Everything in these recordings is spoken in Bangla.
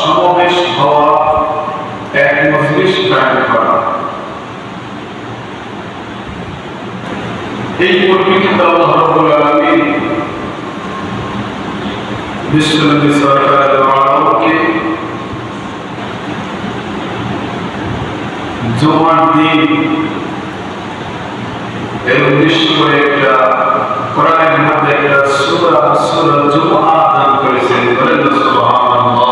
সমাবেশ হওয়া এক মজলিস কায়েম করা এই পরিপ্রেক্ষিতে আল্লাহ রাব্বুল আলামিন বিশ্বনবী সরকার আলমকে জুমার দিন এর উদ্দেশ্য করে একটা কোরআনের মধ্যে একটা সূরা সূরা জুমআ দান করেছেন। বলেন সুবহানাল্লাহ।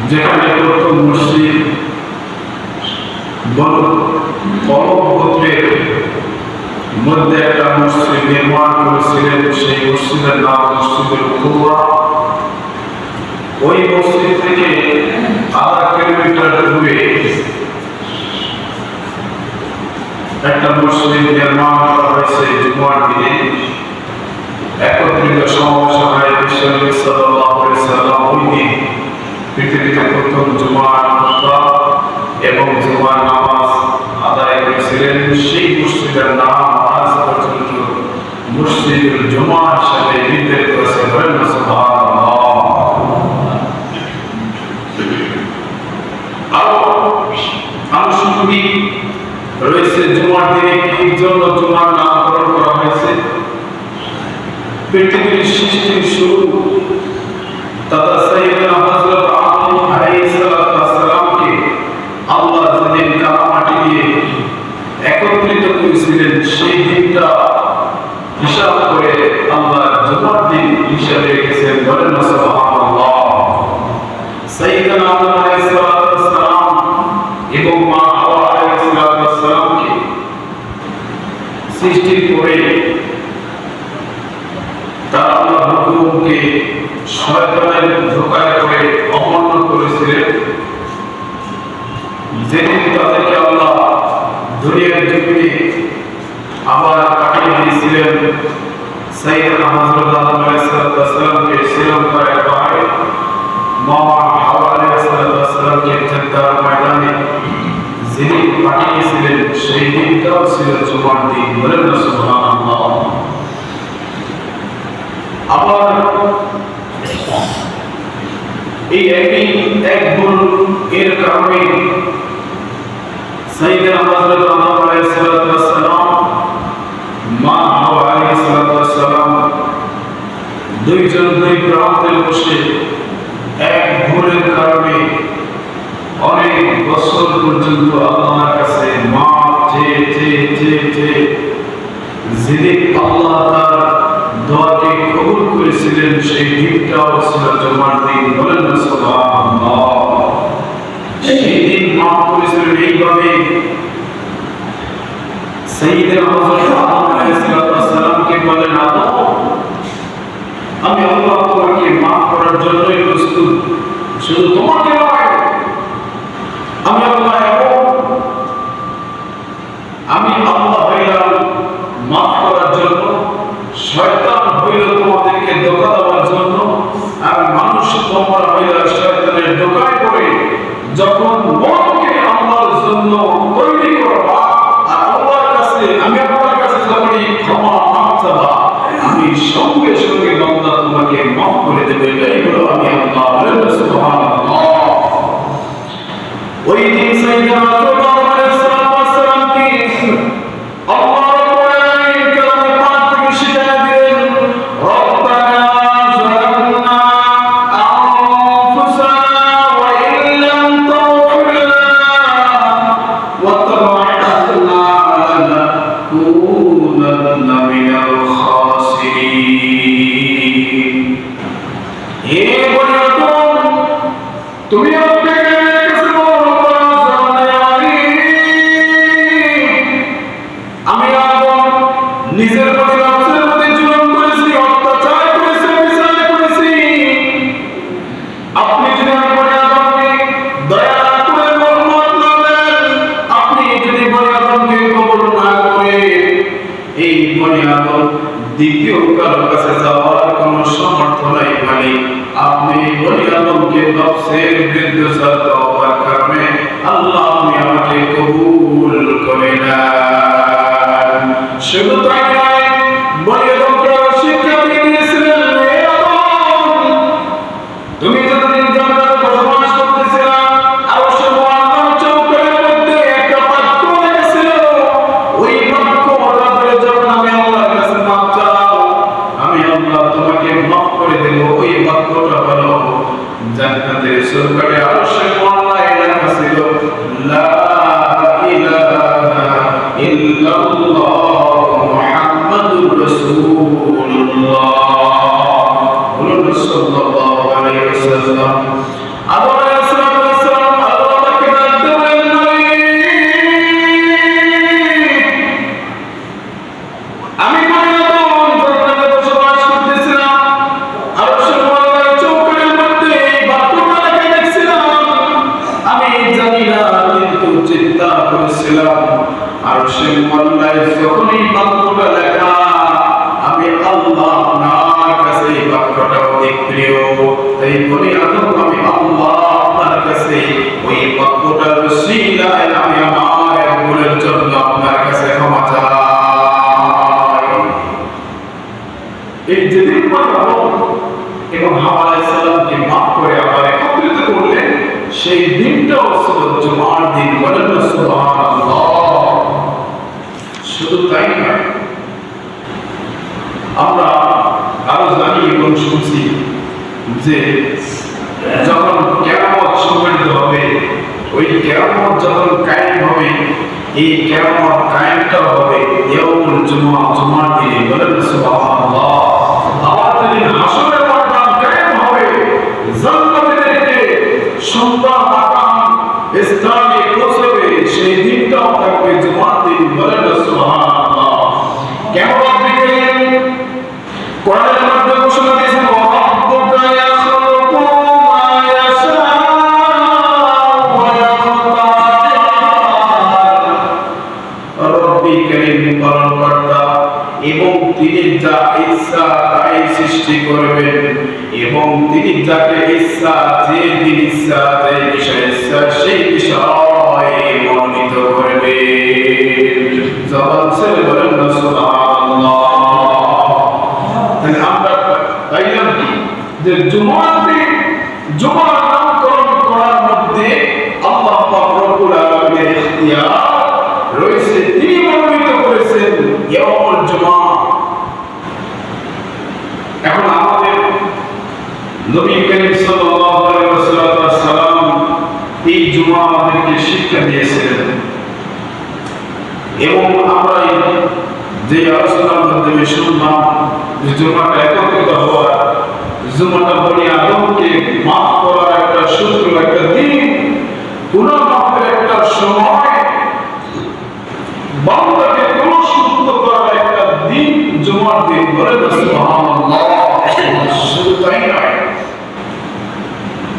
যেখানে প্রথম মসজিদ বনু মধ্যে একটা মসজিদ নির্মাণ করেছিলেন সেই মসজিদের নাম মসজিদুল কুবা ওই মসজিদ থেকে আধা কিলোমিটার দূরে একটা মসজিদ নির্মাণ করা হয়েছে জুমার দিনে। একত্রিত সমাবেশ হয় বিশ্বনবী সাল্লাল্লাহু আলাইহি ওই দিন। পৃথিবীতে প্রথম জুমার খুতবা এবং জুমার নামাজ আদায় করেছিলেন, সেই মসজিদের নাম আজ পর্যন্ত মসজিদুল জুমা হিসাবে নির্ধারিত করেছে বলেন রয়েছে, জুমার দিনে কি জন্য জুমার নামকরণ করা হয়েছে? পৃথিবীর সৃষ্টির শুরু তথা সাইয়েদনা সাইয়েদনা হযরত আদম আলাইহিস সালামকে শ্রীলঙ্কায় পাহাড়ে মামা হাওয়া আলাইহিস সালামকে জেদ্দার ময়দানে যিনি পাঠিয়েছিলেন সেই দিনটাও ছিল জুমার দিন বলেন না সুবহানাল্লাহ আবার এই একই এক গুণ এর কারণে সাইয়েদনা হযরত আদম আলাইহিস সালাম দুইজন দুই প্রান্তে বসে এক ভুলের কারণে অনেক বছর পর্যন্ত আল্লাহর কাছে মাপ চেয়ে চেয়ে চেয়ে চেয়ে যিনি আল্লাহ তার দোয়াকে কবুল করেছিলেন, সেই দিনটাও ছিল জমার দিন। বলেন সেই দিন মাফ করেছিলেন এইভাবে। সাইয়েদনা হযরত আদম সালামকে বলেন আদম আমি আল্লাহ তোমাকে মাফ করার জন্যই প্রস্তুত। শুধু তোমাকে নয়, আমি আল্লাহ এবং আমি আল্লাহ হইলাম, মাফ করার জন্য। শয়তান হইল তোমাদেরকে ধোকা দেওয়ার জন্য। আর মানুষ তোমরা হইল শয়তানের ধোকায় পড়ে। যখন মনকে আল্লাহর জন্য তৈরি করবা, আর আল্লাহর কাছে, আমি আপনার কাছে যখনই ক্ষমা মাফ চাবা আমি সঙ্গে সঙ্গে বান্দা তোমাকে মাফ করে দেব। এটা এগুলো আমি আল্লাহ ওই দিন সাইয়েদনা দিন যাতে ইচ্ছা যে ইচ্ছা যে বিষয় ইচ্ছা সেই বিষয় মনোনীত করবে। জবান ছেলে বলেন যে জুমার জুমার নামকরণ করার মধ্যে আল্লাহ পাক রব্বুল আলামিনের ইখতিয়ার নবী করিম সাল্লাল্লাহু আলাইহি ওয়াসাল্লাম এই জুমা আমাদেরকে শিক্ষা দিয়েছিলেন। এবং আমরা যে আলোচনার মাধ্যমে শুনলাম জুমাটা একত্রিত হওয়ার জুমাটা বলি আদমকে মাফ করার একটা সূত্র একটা দিন পুনর্মাপের একটা সময়, বান্দাকে পুনঃশুদ্ধ করার একটা দিন জুমার দিন। বলে শুধু তাই নয়।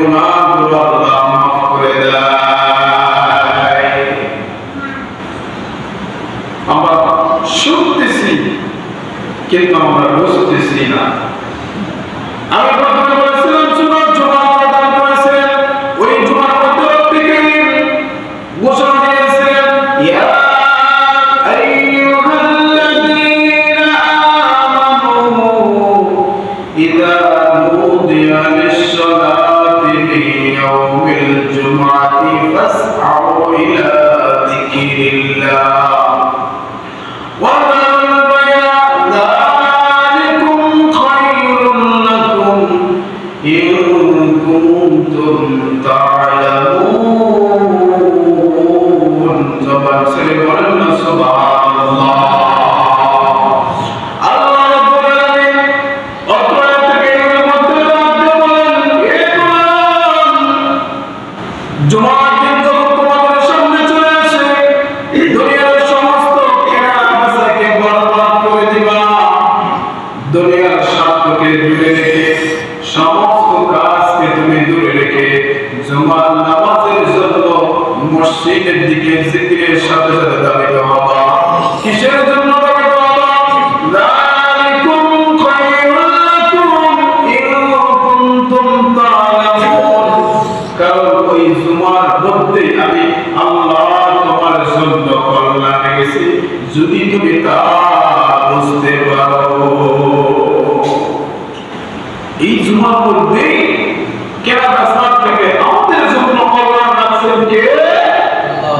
perdonar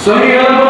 Soy.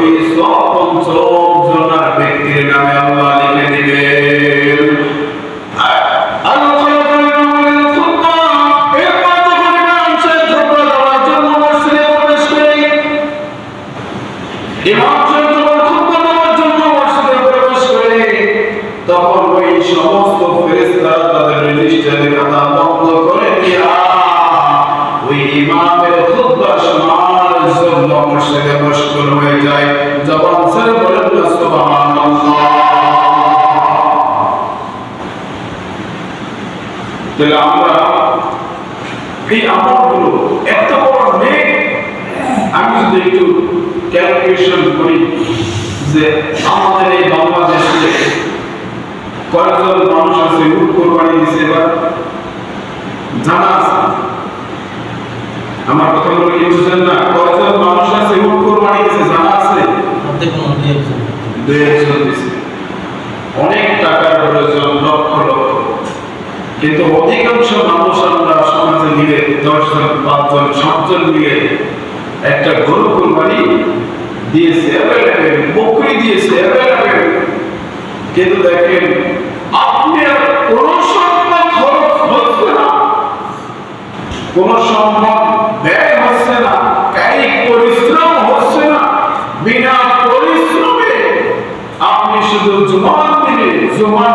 ওই সব পঞ্চম জনার ব্যক্তির নামে তাহলে আমরা এই আমলগুলো এত বড় নেক আমি যদি একটু ক্যালকুলেশন করি যে আমাদের এই বাংলাদেশে কয়েকজন মানুষ আছে উট কোরবানি দিছে এবার। জানা আছে আমার কথা বলে কি বুঝছেন না? কয়েকজন মানুষ আছে উট কোরবানি দিছে জানা আছে? অনেক কিন্তু অধিকাংশ মানুষ আমরা সমাজে মিলে, দশজন, পাঁচজন, সাতজন মিলে একটা গরু কোরবানি দিয়েছে অ্যাভেলেবেল বকরি দিয়েছে অ্যাভেলেবেল কিন্তু দেখেন, আপনি আর সম্পদ খরচ হচ্ছে না। কোন সম্পদ ব্যয় হচ্ছে না, কায়িক পরিশ্রম হচ্ছে না। বিনা পরিশ্রমে আপনি শুধু জুমার দিনে, জুমার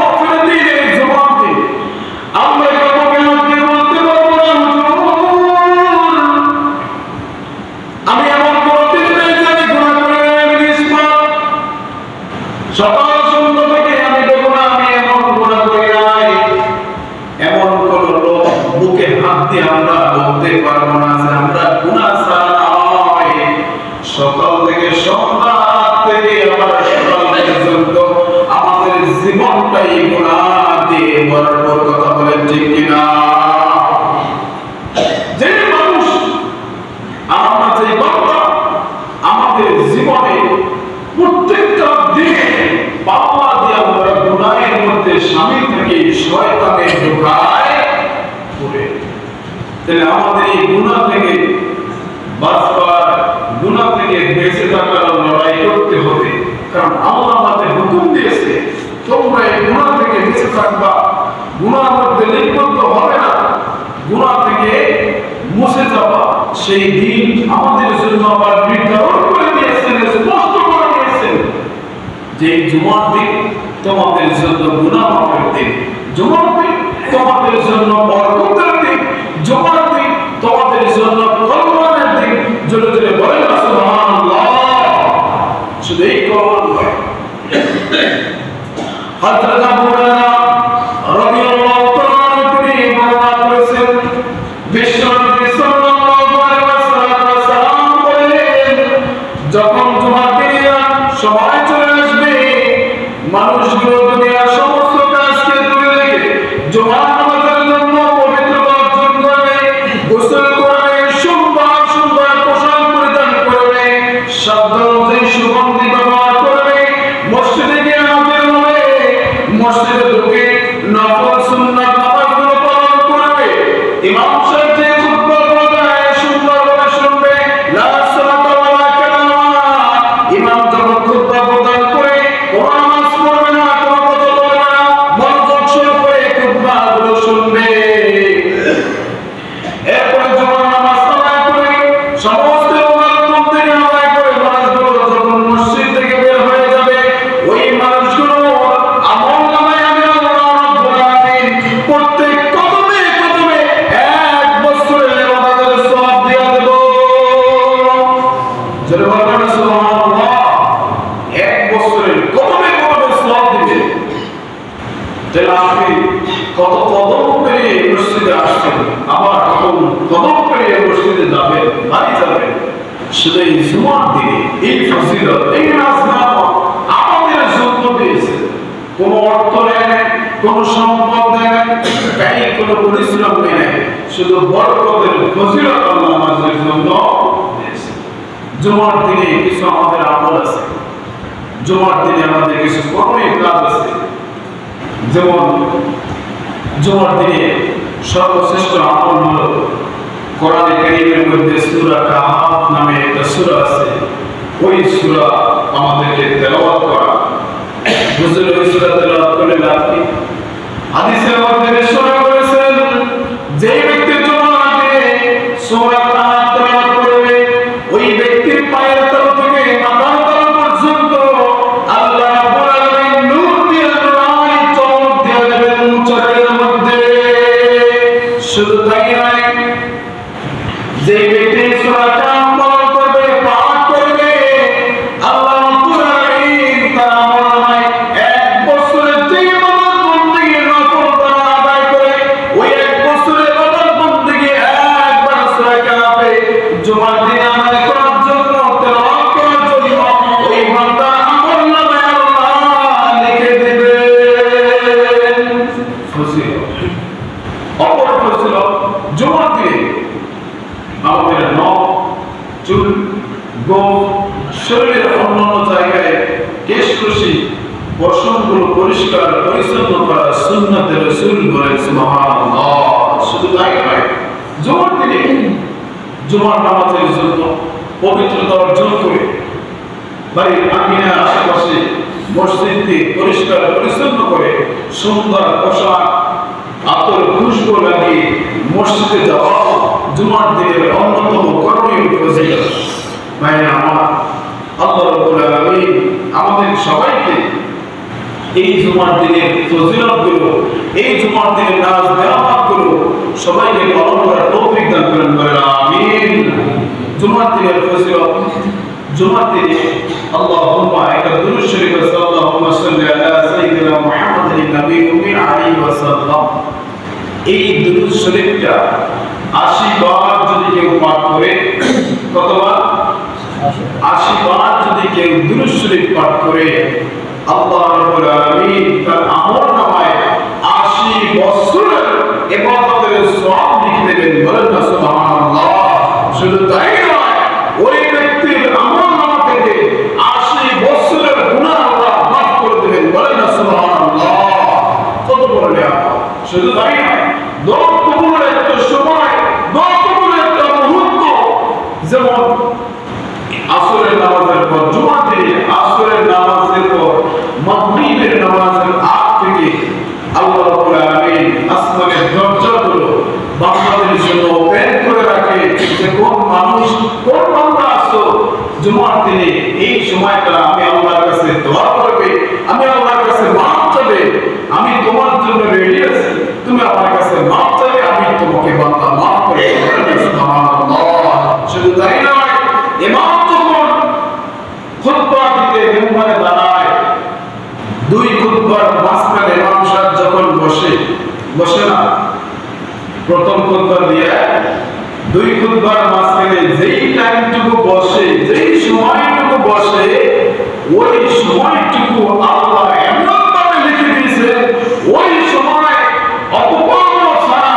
জীবনে প্রত্যেকটা দিয়ে আমরা গুনাহের মধ্যে স্বামী থেকে ঢোকায় তাহলে আমাদের এই গুনাহ থেকে বাঁচবার গুনাহ থেকে বেঁচে থাকার লড়াই করতে হবে। কারণ আল্লাহ আমাদের হুকুম দিয়েছে, তোমরা এই গুনাহ থেকে বেঁচে থাকবা। গুনার মধ্যে লিপ্ত হবে না। গুনাহ থেকে মুছে যাওয়া সেই দিন আমাদের জন্য আবার নির্ধারণ করে দিয়েছেন স্পষ্ট করে দিয়েছেন যে জুমার দিন তোমাদের জন্য গুনাহ মাফের দিন, জুমার দিন তোমাদের জন্য বরকতের দিন, জুমার দিন তোমাদের জন্য কল্যাণের দিন। জোরে জোরে বলেন সুবহানাল্লাহ। শুধু এই কল্যাণ নয় শুধু এই জুমার দিনে এই ফজিলত এই নাজনাম আমাদের জন্য দিয়েছে। কোনো অর্থ নেয় নাই, কোনো সম্পদ নেয় নাই, ব্যয় কোনো পরিশ্রম নেয় নাই। শুধু বরকতের ফজিলত আল্লাহ আমাদের জন্য জুমার দিনে কিছু আমাদের আমল আছে। জুমার দিনে আমাদের কিছু কর্মীয় কাজ আছে। যেমন জুমার দিনে সর্বশ্রেষ্ঠ আমল হলো কোরআনে কারীমের মধ্যে সূরা কাহাফ নামে একটা সূরা আছে। ওই সূরা আমাদেরকে তেলাওয়াত করা। বুঝলে ওই সূরা তেলাওয়াত করলে লাভ কি? হাদিসের মধ্যে বিশ্বরা গোপ শরীরের অন্যান্য জায়গায় কেশ রশি বসনগুলো পরিষ্কার, পরিচ্ছন্ন করা সুন্নতে রসুল বলেন সুবহানাল্লাহ শুধু তাই নয়, জুমার দিনে জন্য পবিত্রতা অর্জন করে বাড়ির আঙিনার আশেপাশে মসজিদকে পরিষ্কার, পরিচ্ছন্ন করে সুন্দর পোশাক আতর খুশবু লাগিয়ে মসজিদে যাওয়া জুমার দিনের অন্যতম করণীয় ফজিলত ভাইরা আমার আল্লাহ আলামিন আমাদের সবাইকে এই জুমার দিনের ফজিলতগুলো এই জুমার দিনের নাজ নেয়ামতগুলো সবাইকে পালন করার তৌফিক দান করেন বলেন, আমিন। জুমার দিনের ফজিলত, জুমার দিনে আল্লাহুম্মা একটা দুরূদ শরীফ আছে, আল্লাহুম্মা সাল্লি আলা সাইয়্যিদিনা মুহাম্মাদিন নবী উম্মি আলাইহি ওয়াসাল্লাম। এই দুরূদ শরীফটা 80 বার যদি কেউ পাঠ করে, কতবার? 80 বার যদি কেউ দুরূদ পাঠ করে, আল্লাহ রাব্বুল আলামিন তার আমল নামায় 80 বছরের ইবাদতের সওয়াব লিখে দেবেন। বলেন না, সুবহানাল্লাহ। শুধু তাই নয়, ওই ব্যক্তির আমল নামা থেকে 80 বছরের গুনাহ আল্লাহ মাফ করে না নয় দোয়া কবুলের একটা সময় দোয়া কবুলের একটা মুহূর্ত যেমন আসরের নামাজের পর জুমার দিনে আসরের নামাজের পর মাগরিবের নামাজের আগ থেকে আল্লাহ রাব্বুল আলামিন আসমানের দরজাগুলো বান্দাদের জন্য ওপেন করে রাখে যে কোন মানুষ কোন বান্দা আসো জুমার দিনে এই সময়টা আমি আল্লাহর কাছে দোয়া করবে, আমি আল্লাহর কাছে মাফ চাবে আমি তোমার জন্য রেডি আছি। তুমি আমার কাছে মাফ চাবে আমি তোমাকে বান্দা মাফ করে শুধু তাই নয় ইমাম যখন খুতবা দিতে মেম্বারে দাঁড়ায়। দুই খুতবার মাঝখানে ইমাম সাহেব যখন বসে বসে না, প্রথম খুতবা দিয়ে, দুই খুতবার মাঝখানে ওই সময়টুকু আল্লাহ এমন ভাবে লিখে দিয়েছে ওই সময় অপকর্ম ছাড়া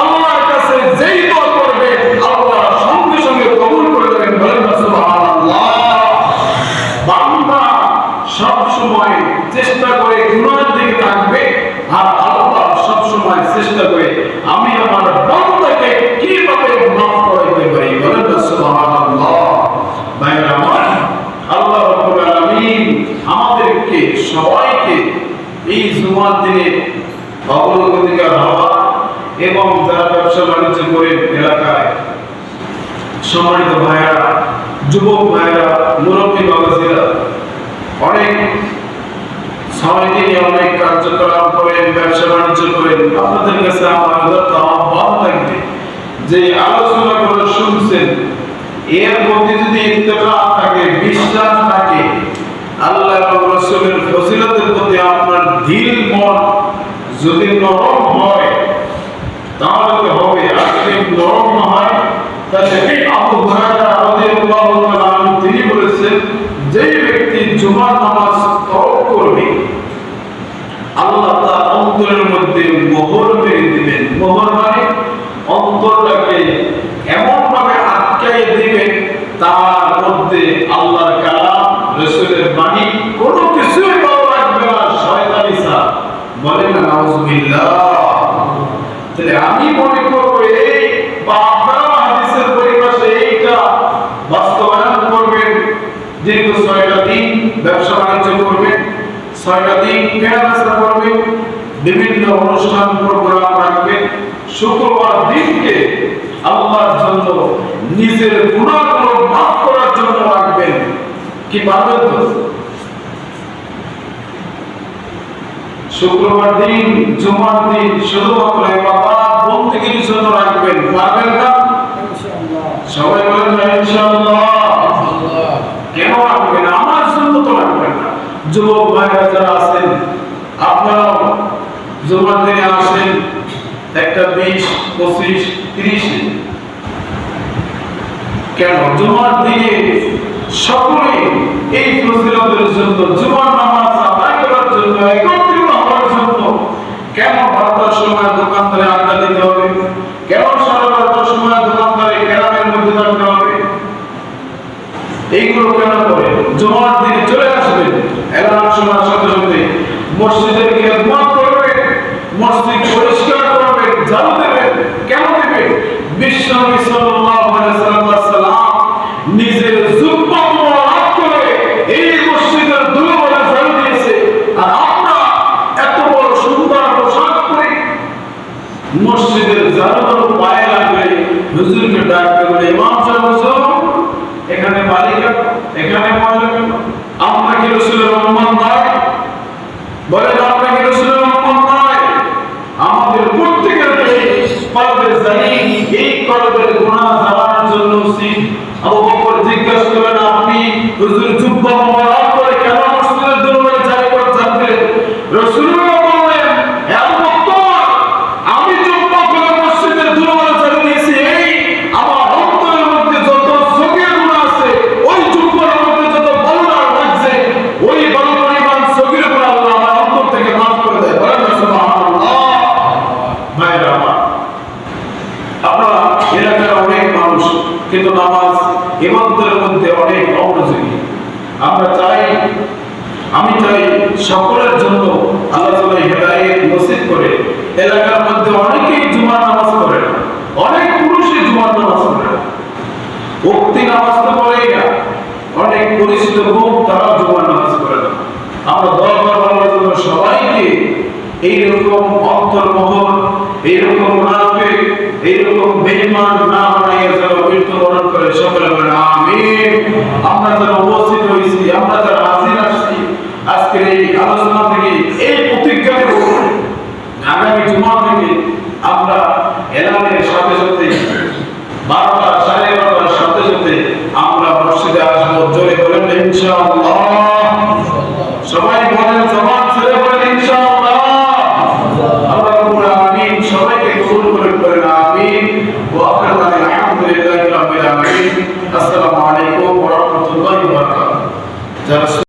আল্লাহর কাছে যেই দোয়া করবে আল্লাহ সঙ্গে সঙ্গে কবুল করে দেবেন বলেন না সুবহানাল্লাহ বান্দা সব সময় চেষ্টা করে গুনাহের দিকে থাকবে আর আল্লাহ সব সময় চেষ্টা করে আমি আমার বান্দাকে কীভাবে মাফ করাইতে পারি বলেন না সুবহানাল্লাহ ভাইরা আমার আল্লাহ রাব্বুল আলামিন আমাদেরকে সবাইকে এই জুমার দিনে অগ্রগতিকার হওয়া এবং যারা ব্যবসা বাণিজ্য করে এলাকায় সম্মানিত ভাইয়েরা, যুবক ভাইয়েরা, মুরব্বী বাবাজিরা, অনেক সময় অনেক কার্যকলাপ করেন, ব্যবসা বাণিজ্য করেন। আপনাদের কাছে আমার আহ্বান থাকবে যে আলোচনা করে শুনছেন। এর মধ্যে যদি ইত্তেফা থাকে, বিশ্বাস থাকে, আল্লাহ রসুলের ফজিলতের প্রতি আপনার দিল মন যদি নরম হয়, তাহলে হবে। নরম না তাহলে এই আবু যে ব্যক্তি জুমার নামাজ তরক করবে, আল্লাহ তার অন্তরের মধ্যে মোহর মেরে দিবেন। মোহর মানে অন্তরটাকে এমন ভাবে আটকাই দিবেন তার মধ্যে আল্লাহর কালাম রসুলের বাণী কোনো কিছুই ভালো লাগবে না শয়তানি স্যার বলেন না নাউজুবিল্লাহ তাহলে আমি মনে করব এই বা আপনারা হাদিসের পরিভাষে এইটা বাস্তবায়ন করবেন যেহেতু ছয়টা দিন ব্যবসা বাণিজ্য করবেন বিভিন্ন অনুষ্ঠান প্রোগ্রাম রাখবেন শুক্রবার দিনকে আল্লাহর জন্য নিজের গুণাগুলো মাফ করার জন্য রাখবেন। কি পারবেন শুক্রবার দিন, জুমার দিন, শুধুমাত্র ইবাদত বন্দেগীর জন্য রাখবেন। পারবেন না? সবাই বলেন কেন রাখবেন? আমার জন্য তো রাখবেন। যুবক ভাইরা যারা আছেন, আপনারাও জুমার দিনে আসেন, একটা বিশ, পঁচিশ, তিরিশে কেন? জুমার দিনে সকলে এই ফজিলতের জন্য, জুমার নামাজ আদায় করার জন্য, একত্রিত হওয়ার জন্য কেন বারোটার সময় দোকানদারে আড্ডা দিতে হবে? কেন সাড়ে বারোটার সময় দোকানদারে কেরামের মধ্যে থাকতে হবে? এইগুলো কেন করে জমার দিনে এলাম শোনার সাথে সাথে মসজিদের খেদমত করবেন মসজিদ পরিষ্কার করবেন ঝাড়ু দেবেন কেন দেবেন বিশ্বনবী সাল্লাল্লাহু আলাইহি এত বড় সুন্দর পোশাক পরে। মসজিদের ঝাড়ু পায়ে লাগলে হুজুরকে ডাকতে বলে ইমাম এখানে বালিকা এখানে মহিলা আমরা রসুলের উম্মত নয় বলেন আমরা কি রসুলের উম্মত নয় আমাদের প্রত্যেকের কলবের জানি, এই কলবের গুণা জানার জন্য আবু বকর জিজ্ঞাসা করেন আপনি হুজুর জুব্বা মোবারক এলাকার মধ্যে অনেকেই জুমার নামাজ না। অনেক পুরুষই জুমার নামাজ না। উক্তি নামাজ তো পড়েই না। অনেক পরিচিত লোক তারা জুমার নামাজ পড়ে না। আমরা দরবার বলার জন্য সবাইকে এইরকম অন্তর্মহল, এইরকম মুনাফিক এইরকম বেঈমান না বানাইয়া যেন মৃত্যুবরণ করে সকলে বলেন, আমিন। আমরা যারা উপস্থিত হয়েছি, আমরা যারা হাজির আসছি। আজকের এই আলোচনা থেকে এই প্রতিজ্ঞা করব আগামী জুমা থেকে আমরা এলানের সাথে সাথে বারোটা সাড়ে বারোটার সাথে সাথে আমরা মসজিদে আসব জোরে বলেন ইনশাআল্লাহ।